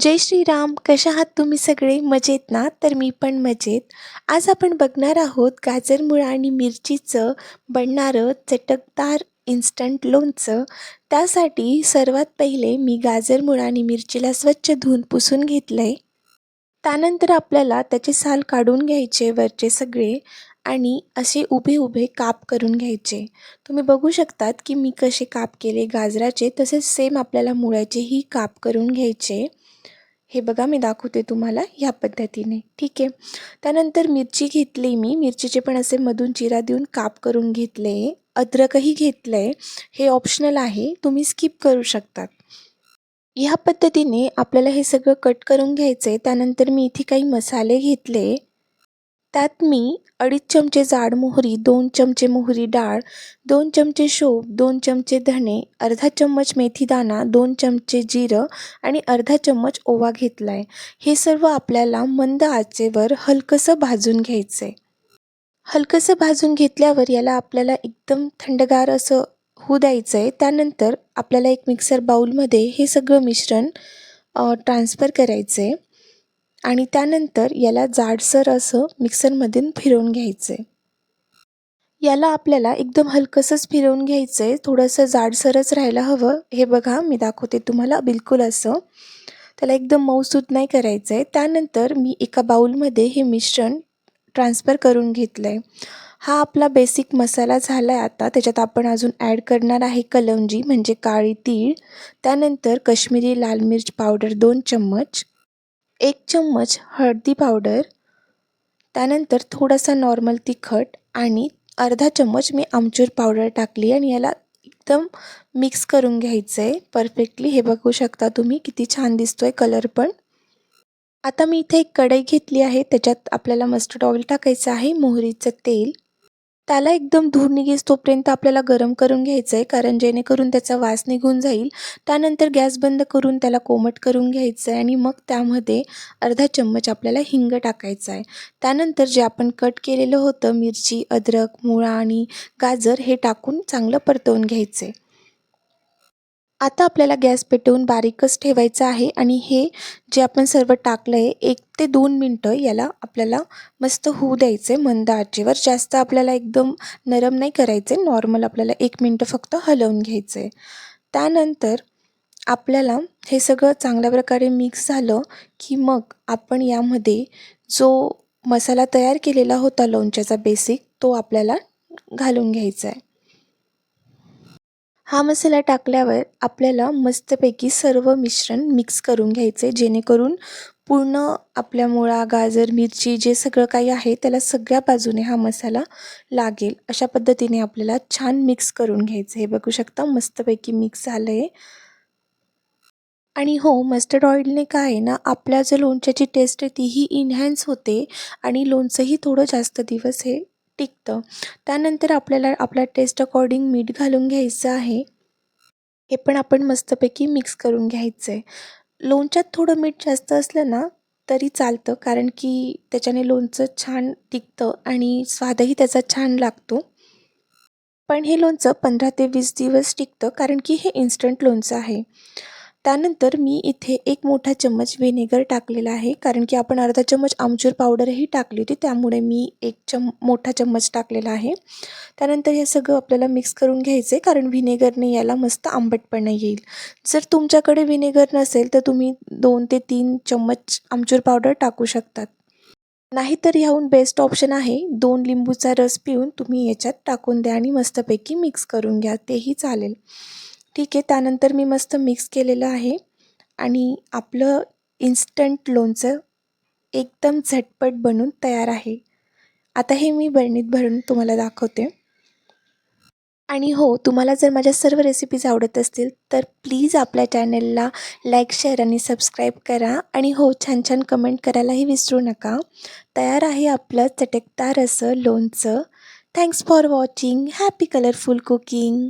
जय श्रीराम. कशा आहात तुम्ही सगळे? मजेत ना? तर मी पण मजेत. आज आपण बघणार आहोत गाजर मुळा आणि मिरचीचं बनणारं चटकदार इन्स्टंट लोणचं. त्यासाठी सर्वात पहिले मी गाजर मुळा आणि मिरचीला स्वच्छ धुवून पुसून घेतलं आहे त्यानंतर आपल्याला त्याचे साल काढून घ्यायचे वरचे सगळे आणि असे उभे उभे काप करून घ्यायचे. तुम्ही बघू शकतात की मी कसे काप केले गाजराचे. तसेच सेम आपल्याला मुळ्याचेही काप करून घ्यायचे. हे बघा मी दाखवते तुम्हाला ह्या पद्धतीने. ठीक आहे? त्यानंतर मिरची घेतली मी. मिरचीचे पण असे मधून चिरा देऊन काप करून घेतले. अद्रकही घेतलं आहे हे ऑप्शनल आहे. तुम्ही स्किप करू शकतात. ह्या पद्धतीने आपल्याला हे सगळं कट करून घ्यायचं आहे त्यानंतर मी इथे काही मसाले घेतले. त्यात मी अडीच चमचे जाड मोहरी दोन चमचे मोहरी डाळ दोन चमचे शोप दोन चमचे धणे अर्धा चम्मच मेथीदाणा दोन चमचे जिरं आणि अर्धा चम्मच ओवा घेतला आहे हे सर्व आपल्याला मंद आचेवर हलकंसं भाजून घ्यायचं आहे हलकंसं भाजून घेतल्यावर याला आपल्याला एकदम थंडगार असं होऊ द्यायचं आहे त्यानंतर आपल्याला एक मिक्सर बाऊलमध्ये हे सगळं मिश्रण ट्रान्स्फर करायचं आहे आणि त्यानंतर याला जाडसर असं मिक्सरमधून फिरवून घ्यायचं. आहे याला आपल्याला एकदम हलकंसंच फिरवून घ्यायचं. आहे थोडंसं जाडसरच राहायला हवं. हे बघा मी दाखवते तुम्हाला बिलकुल असं. त्याला एकदम मऊसूद नाही करायचं आहे. त्यानंतर मी एका बाऊलमध्ये हे मिश्रण ट्रान्सफर करून घेतलं आहे हा आपला बेसिक मसाला झाला आहे आता. त्याच्यात आपण अजून ॲड करणार आहे कलंजी म्हणजे काळी तीळ. त्यानंतर कश्मीरी लाल मिर्च पावडर दोन चम्मच. एक चम्मच हळदी पावडर त्यानंतर थोडासा नॉर्मल तिखट आणि अर्धा चम्मच मी आमचूर पावडर टाकली आणि याला एकदम मिक्स करून घ्यायचं आहे परफेक्टली हे बघू शकता तुम्ही किती छान दिसतो आहे कलर पण. आता मी इथे एक कढई घेतली आहे त्याच्यात आपल्याला मस्टर्ड ऑइल टाकायचं आहे मोहरीचं तेल. त्याला एकदम धूर निघेस तोपर्यंत आपल्याला गरम करून घ्यायचं आहे कारण जेणेकरून त्याचा वास निघून जाईल. त्यानंतर गॅस बंद करून त्याला कोमट करून घ्यायचं आहे आणि मग त्यामध्ये अर्धा चम्मच आपल्याला हिंग टाकायचा आहे त्यानंतर जे आपण कट केलेलं होतं मिरची अद्रक मुळा आणि गाजर हे टाकून चांगलं परतवून घ्यायचं आहे आता आपल्याला गॅस पेटवून बारीकच ठेवायचं आहे आणि हे जे आपण सर्व टाकलं आहे एक ते दोन मिनटं याला आपल्याला मस्त होऊ द्यायचं आहे मंद आचेवर जास्त आपल्याला एकदम नरम नाही करायचं आहे नॉर्मल आपल्याला एक मिनटं फक्त हलवून घ्यायचं आहे त्यानंतर आपल्याला हे सगळं चांगल्या प्रकारे मिक्स झालं की मग आपण यामध्ये जो मसाला तयार केलेला होता लोणच्याचा बेसिक तो आपल्याला घालून घ्यायचा आहे हा मसाला टाकल्यावर आपल्याला मस्तपैकी सर्व मिश्रण मिक्स करून घ्यायचे जेणेकरून पूर्ण आपल्या मुळा गाजर मिरची जे सगळं काही आहे त्याला सगळ्या बाजूने हा मसाला लागेल. अशा पद्धतीने आपल्याला छान मिक्स करून घ्यायचं. हे बघू शकता मस्तपैकी मिक्स झालं आहे आणि हो मस्टर्ड ऑइलने काय आहे ना आपल्या जे लोणच्याची टेस्ट आहे तीही इन्हॅन्स होते आणि लोणचंही थोडं जास्त दिवस हे टिकतं. त्यानंतर आपल्याला आपल्या टेस्ट अकॉर्डिंग मीठ घालून घ्यायचं आहे. हे पण आपण मस्तपैकी मिक्स करून घ्यायचं आहे लोणच्यात थोडं मीठ जास्त असलं ना तरी चालतं. कारण की त्याच्याने लोणचं छान टिकतं आणि स्वादही त्याचा छान लागतो. पण हे लोणचं पंधरा ते वीस दिवस टिकतं कारण की हे इन्स्टंट लोणचं आहे. त्यानंतर मी इथे एक मोठा चम्मच व्हिनेगर टाकलेला आहे कारण की आपण अर्धा चम्मच आमचूर पावडरही टाकली होती त्यामुळे मी एक चम मोठा चम्मच टाकलेला आहे. त्यानंतर हे सगळं आपल्याला मिक्स करून घ्यायचं आहे कारण व्हिनेगरने याला मस्त आंबटपणा येईल. जर तुमच्याकडे व्हिनेगर नसेल तर तुम्ही दोन ते तीन चम्मच आमचूर पावडर टाकू शकतात. नाहीतर ह्याहून बेस्ट ऑप्शन आहे दोन लिंबूचा रस पिऊन तुम्ही याच्यात टाकून द्या आणि मस्तपैकी मिक्स करून घ्या तेही चालेल. ठीक आहे त्यानंतर मी मस्त मिक्स केलेलं आहे. आणि आपलं इन्स्टंट लोणचं एकदम झटपट बनून तयार आहे. आता हे मी बरणीत भरून तुम्हाला दाखवते. आणि हो तुम्हाला जर माझ्या सर्व रेसिपीज आवडत असतील तर प्लीज आपल्या चॅनलला लाईक शेअर आणि सबस्क्राईब करा. आणि हो छान छान कमेंट करायलाही विसरू नका. तयार आहे आपलं चटकदार असं लोणचं. Thanks for watching happy colourful cooking